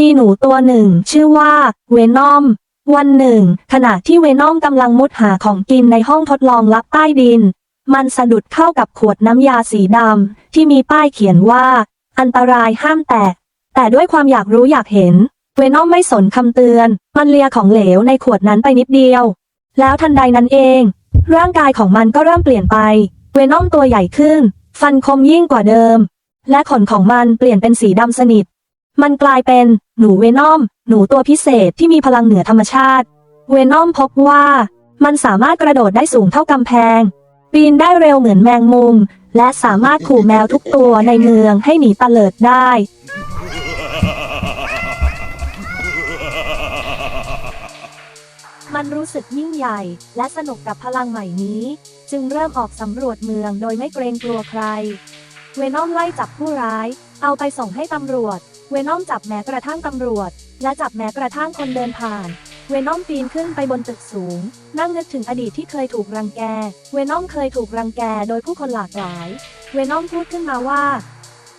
มีหนูตัวหนึ่ง ชื่อว่าเวนอม วันหนึ่ง ขณะที่เวนอมกำลังมุดหาของกินในห้องทดลองลับใต้ดิน มันสะดุดเข้ากับขวดน้ำยาสีดำที่มีป้ายเขียนว่า อันตรายห้ามแตะ แต่ด้วยความอยากรู้อยากเห็น เวนอมไม่สนคำเตือน มันเลียของเหลวในขวดนั้นไปนิดเดียว แล้วทันใดนั้นเอง ร่างกายของมันก็เริ่มเปลี่ยนไป เวนอมตัวใหญ่ขึ้น ฟันคมยิ่งกว่าเดิม และขนของมันเปลี่ยนเป็นสีดำสนิท มันกลายเป็นหนูเวนอม หนูตัวพิเศษที่มีพลังเหนือธรรมชาติ เวนอมพบว่ามันสามารถกระโดดได้สูงเท่ากำแพง ปีนได้เร็วเหมือนแมงมุม และสามารถขู่แมวทุกตัวในเมืองให้หนีตะเลิดได้ มันรู้สึกยิ่งใหญ่ และสนุกกับพลังใหม่นี้ จึงเริ่มออกสำรวจเมืองโดยไม่เกรงกลัวใคร เวนอมไล่จับผู้ร้าย เอาไปส่งให้ตำรวจ เวนอมจับแม้กระทั่งตำรวจ และจับแม้กระทั่งคนเดินผ่าน เวนอมปีนขึ้นไปบนตึกสูง นั่งนึกถึงอดีตที่เคยถูกรังแก เวนอมเคยถูกรังแกโดยผู้คนหลากหลาย เวนอมพูดขึ้นมาว่า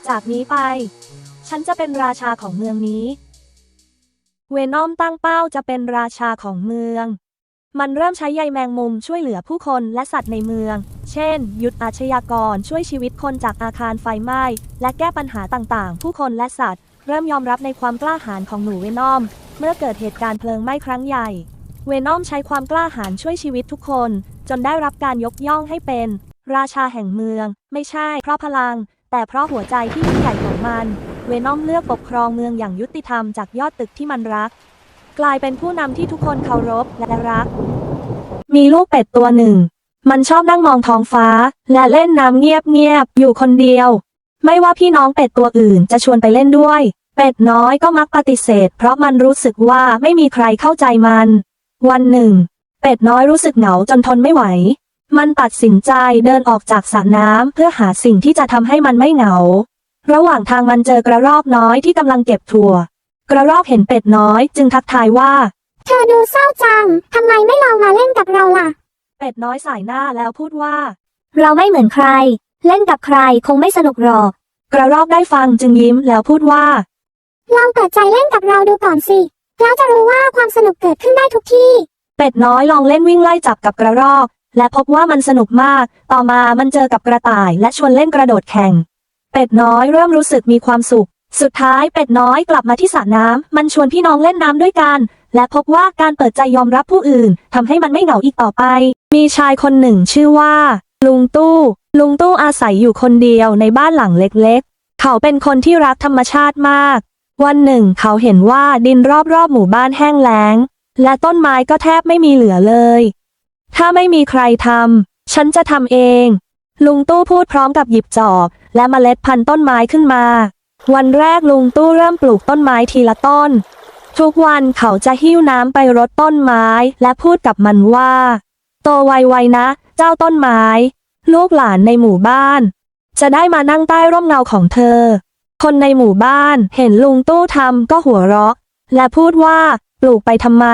จากนี้ไป ฉันจะเป็นราชาของเมืองนี้ เวนอมตั้งเป้าจะเป็นราชาของเมืองมันเริ่มใช้ใยแมงมุมช่วยเหลือผู้คนและสัตว์ในเมือง เช่น หยุดอาชญากรช่วยชีวิตคนจากอาคารไฟไหม้ และแก้ปัญหาต่างๆ ผู้คนและสัตว์ เริ่มยอมรับในความกล้าหาญของหนูเวนอม เมื่อเกิดเหตุการณ์เพลิงไหม้ครั้งใหญ่ เวนอมใช้ความกล้าหาญช่วยชีวิตทุกคน จนได้รับการยกย่องให้เป็น ราชาแห่งเมือง ไม่ใช่ เพราะพลัง แต่เพราะหัวใจที่ยิ่งใหญ่ของมัน เวนอมเลือกปกครองเมืองอย่างยุติธรรมจากยอดตึกที่มันรัก กลายเป็นผู้นำที่ทุกคนเคารพและรัก มีลูกเป็ดตัวหนึ่ง มันชอบนั่งมองท้องฟ้า และเล่นน้ำเงียบๆอยู่คนเดียว ไม่ว่าพี่น้องเป็ดตัวอื่นจะชวนไปเล่นด้วย เป็ดน้อยก็มักปฏิเสธ เพราะมันรู้สึกว่าไม่มีใครเข้าใจมัน วันหนึ่ง เป็ดน้อยรู้สึกเหงาจนทนไม่ไหว มันตัดสินใจเดินออกจากสระน้ำเพื่อหาสิ่งที่จะทำให้มันไม่เหงา ระหว่างทางมันเจอกระรอกน้อยที่กำลังเก็บถั่ว กระรอกเห็นเป็ดน้อยจึงทักทายว่า เธอดูเศร้าจัง ทำไมไม่ลองมาเล่นกับเราล่ะ เป็ดน้อยสายหน้าแล้วพูดว่า เราไม่เหมือนใคร เล่นกับใครคงไม่สนุกหรอก กระรอกได้ฟังจึงยิ้มแล้วพูดว่า ลองเปิดใจเล่นกับเราดูก่อนสิ แล้วจะรู้ว่าความสนุกเกิดขึ้นได้ทุกที่ เป็ดน้อยลองเล่นวิ่งไล่จับกับกระรอก และพบว่ามันสนุกมาก ต่อมามันเจอกับกระต่ายและชวนเล่นกระโดดแข่ง เป็ดน้อยเริ่มรู้สึกมีความสุข สุดท้ายเป็ดน้อยกลับมาที่สระน้ำมันชวนพี่น้องเล่นน้ำด้วยกัน และพบว่าการเปิดใจยอมรับผู้อื่นทำให้มันไม่เหงาอีกต่อไป มีชายคนหนึ่งชื่อว่า ลุงตู้ ลุงตู้อาศัยอยู่คนเดียวในบ้านหลังเล็กๆ เขาเป็นคนที่รักธรรมชาติมาก วันหนึ่งเขาเห็นว่าดินรอบๆหมู่บ้านแห้งแล้ง และต้นไม้ก็แทบไม่มีเหลือเลย ถ้าไม่มีใครทำฉันจะทำเอง ลุงตู้พูดพร้อมกับหยิบจอบ และเมล็ดพันธุ์ต้นไม้ขึ้นมา วันแรกลุงตู้เริ่มปลูกต้นไม้ทีละต้น ทุกวันเขาจะหิ้วน้ำไปรดต้นไม้และพูดกับมันว่า โตไวๆนะ จ้าต้นไม้ ลูกหลานในหมู่บ้าน จะได้มานั่งใต้ร่มเงาของเธอ คนในหมู่บ้านเห็นลุงตู้ทำก็หัวเราะ และพูดว่า ปลูกไปทำไม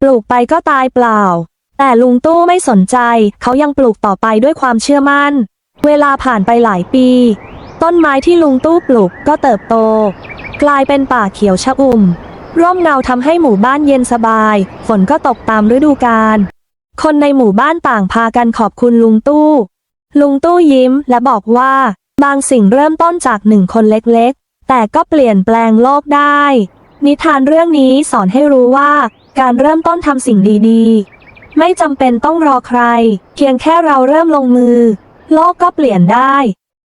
ปลูกไปก็ตายเปล่า แต่ลุงตู้ไม่สนใจ เขายังปลูกต่อไปด้วยความเชื่อมั่น เวลาผ่านไปหลายปี ต้นไม้ที่ลุงตู้ปลูกก็เติบโต กลายเป็นป่าเขียวชะอุ่มร่มเงาทำให้หมู่บ้านเย็นสบาย ฝนก็ตกตามฤดูกาล คนในหมู่บ้านต่างพากันขอบคุณลุงตู้ ลุงตู้ยิ้มและบอกว่า บางสิ่งเริ่มต้นจากหนึ่งคนเล็กๆ แต่ก็เปลี่ยนแปลงโลกได้ นิทานเรื่องนี้สอนให้รู้ว่า การเริ่มต้นทำสิ่งดีๆ ไม่จำเป็นต้องรอใคร เพียงแค่เราเริ่มลงมือ โลกก็เปลี่ยนได้